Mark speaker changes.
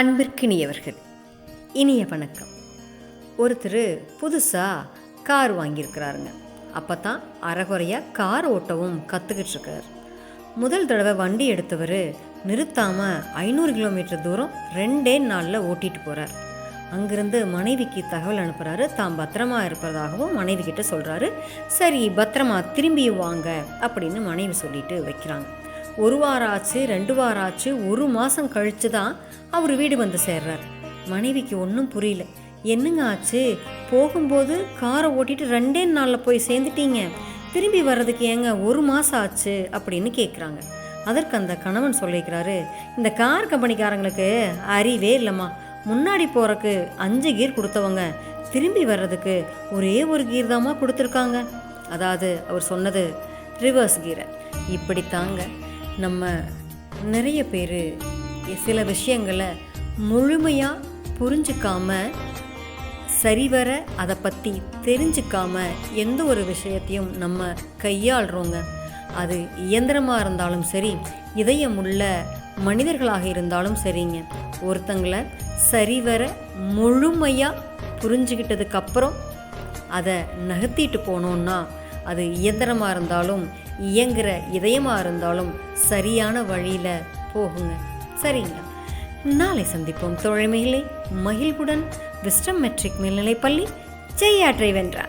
Speaker 1: அன்பிற்கினியவர்கள் இனிய வணக்கம். ஒருத்தர் புதுசாக கார் வாங்கியிருக்கிறாருங்க. அப்போ தான் அறகுறையாக கார் ஓட்டவும் கற்றுக்கிட்டு இருக்கார் முதல் தடவை வண்டி எடுத்தவர் நிறுத்தாமல் ஐநூறு கிலோமீட்டர் தூரம் ரெண்டே நாளில் ஓட்டிட்டு போகிறார் அங்கிருந்து மனைவிக்கு தகவல் அனுப்புகிறாரு தாம் பத்திரமா இருப்பதாகவும் மனைவி கிட்ட சொல்கிறாரு சரி பத்திரமா திரும்பி வாங்க அப்படின்னு மனைவி சொல்லிட்டு வைக்கிறாங்க. ஒரு வாரம் ஆச்சு ரெண்டு வாரம் ஆச்சு ஒரு மாதம் கழித்து தான் அவர் வீடு வந்து சேர்றார். மனைவிக்கு ஒன்றும் புரியல. என்னங்க ஆச்சு? போகும்போது காரை ஓட்டிட்டு ரெண்டே நாளில் போய் சேர்ந்துட்டீங்க. திரும்பி வர்றதுக்கு ஏங்க ஒரு மாதம் ஆச்சு? அப்படின்னு கேட்குறாங்க அதற்கு அந்த கணவன் சொல்லிக்கிறாரு இந்த கார் கம்பெனிக்காரங்களுக்கு அறிவே இல்லைம்மா. முன்னாடி போகிறக்கு அஞ்சு கீர் கொடுத்தவங்க. திரும்பி வர்றதுக்கு ஒரே ஒரு கீர் தாம்மா கொடுத்துருக்காங்க. அதாவது அவர் சொன்னது ரிவர்ஸ் கீரை. இப்படித்தாங்க. நம்ம நிறைய பேர் சில விஷயங்களை முழுமையாக புரிஞ்சுக்காம சரிவர அதை பற்றி தெரிஞ்சுக்காம எந்த ஒரு விஷயத்தையும் நம்ம கையாளுறோங்க. அது இயந்திரமாக இருந்தாலும் சரி இதயம் உள்ள மனிதர்களாக இருந்தாலும் சரிங்க. ஒருத்தங்களை சரிவர முழுமையாக புரிஞ்சுக்கிட்டதுக்கப்புறம் அதை நகர்த்திட்டு போனோன்னா அது இயந்திரமாக இருந்தாலும் இயங்குகிற இதயமாக இருந்தாலும் சரியான வழியில் போகுங்க. சரிங்க. நாளை சந்திப்போம் தோழமைகளே. மகிழ்வுடன் விஸ்டம் மெட்ரிக் மேல்நிலைப்பள்ளி ஜெயாற்றை வென்றார்